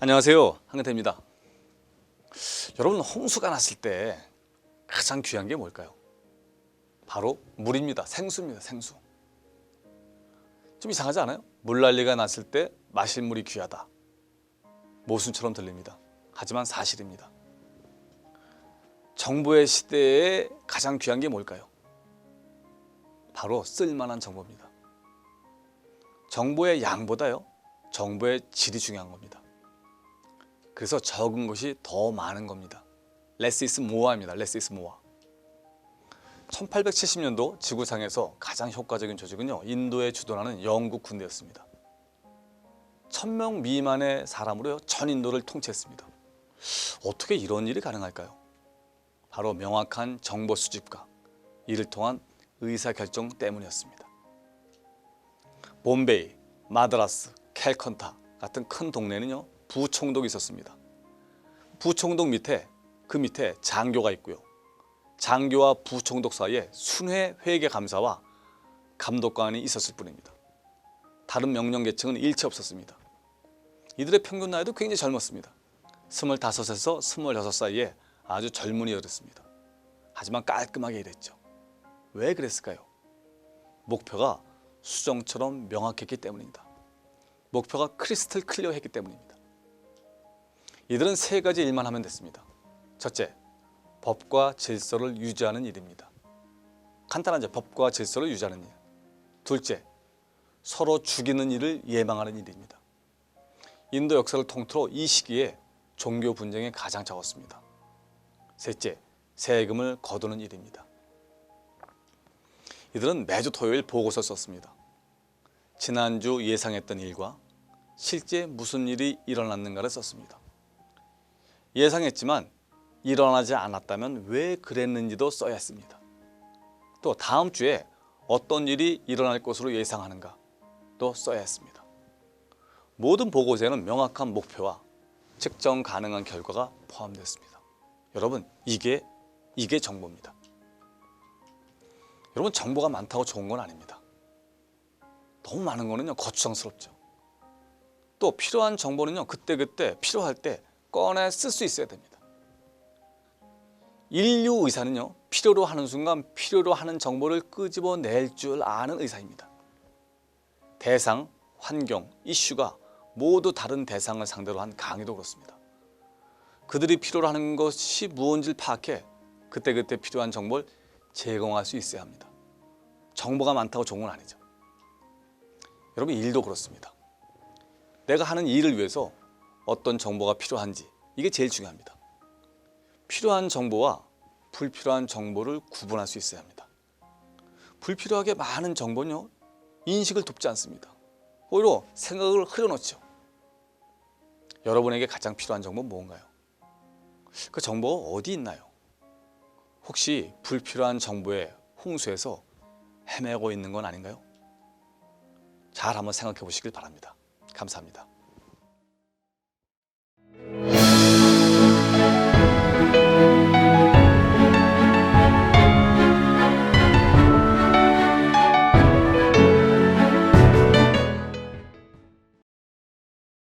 안녕하세요. 한근태입니다. 여러분 홍수가 났을 때 가장 귀한 게 뭘까요? 바로 물입니다. 생수입니다. 생수. 좀 이상하지 않아요? 물난리가 났을 때 마실 물이 귀하다. 모순처럼 들립니다. 하지만 사실입니다. 정보의 시대에 가장 귀한 게 뭘까요? 바로 쓸만한 정보입니다. 정보의 양보다요. 정보의 질이 중요한 겁니다. 그래서 적은 것이 더 많은 겁니다. less is more입니다. less is more. 1870년도 지구상에서 가장 효과적인 조직은요. 인도에 주둔하는 영국 군대였습니다. 1000명 미만의 사람으로 전 인도를 통치했습니다. 어떻게 이런 일이 가능할까요? 바로 명확한 정보 수집과 이를 통한 의사결정 때문이었습니다. 봄베이, 마드라스, 캘컨타 같은 큰 동네는요 부총독이 있었습니다. 부총독 밑에 그 밑에 장교가 있고요. 장교와 부총독 사이에 순회 회계 감사와 감독관이 있었을 뿐입니다. 다른 명령 계층은 일체 없었습니다. 이들의 평균 나이도 굉장히 젊었습니다. 25에서 26 사이에 아주 젊은이였습니다. 하지만 깔끔하게 일했죠. 왜 그랬을까요? 목표가 수정처럼 명확했기 때문입니다. 목표가 크리스탈 클리어했기 때문입니다. 이들은 세 가지 일만 하면 됐습니다. 첫째, 법과 질서를 유지하는 일입니다. 간단하죠. 법과 질서를 유지하는 일. 둘째, 서로 죽이는 일을 예방하는 일입니다. 인도 역사를 통틀어 이 시기에 종교 분쟁이 가장 적었습니다. 셋째, 세금을 거두는 일입니다. 이들은 매주 토요일 보고서 썼습니다. 지난주 예상했던 일과 실제 무슨 일이 일어났는가를 썼습니다. 예상했지만 일어나지 않았다면 왜 그랬는지도 써야 했습니다. 또 다음 주에 어떤 일이 일어날 것으로 예상하는가 또 써야 했습니다. 모든 보고서에는 명확한 목표와 측정 가능한 결과가 포함되었습니다. 여러분 이게 이게 정보입니다. 여러분 정보가 많다고 좋은 건 아닙니다. 너무 많은 거는요 거추장스럽죠. 또 필요한 정보는요 그때그때 필요할 때 꺼내 쓸 수 있어야 됩니다. 인류 의사는요 필요로 하는 순간 필요로 하는 정보를 끄집어낼 줄 아는 의사입니다. 대상, 환경, 이슈가 모두 다른 대상을 상대로 한 강의도 그렇습니다. 그들이 필요로 하는 것이 무언지를 파악해 그때그때 필요한 정보를 제공할 수 있어야 합니다. 정보가 많다고 좋은 건 아니죠. 여러분 일도 그렇습니다. 내가 하는 일을 위해서 어떤 정보가 필요한지 이게 제일 중요합니다. 필요한 정보와 불필요한 정보를 구분할 수 있어야 합니다. 불필요하게 많은 정보는요 인식을 돕지 않습니다. 오히려 생각을 흐려놓죠. 여러분에게 가장 필요한 정보는 무언가요? 그 정보가 어디 있나요? 혹시 불필요한 정보의 홍수에서 헤매고 있는 건 아닌가요? 잘 한번 생각해 보시길 바랍니다. 감사합니다.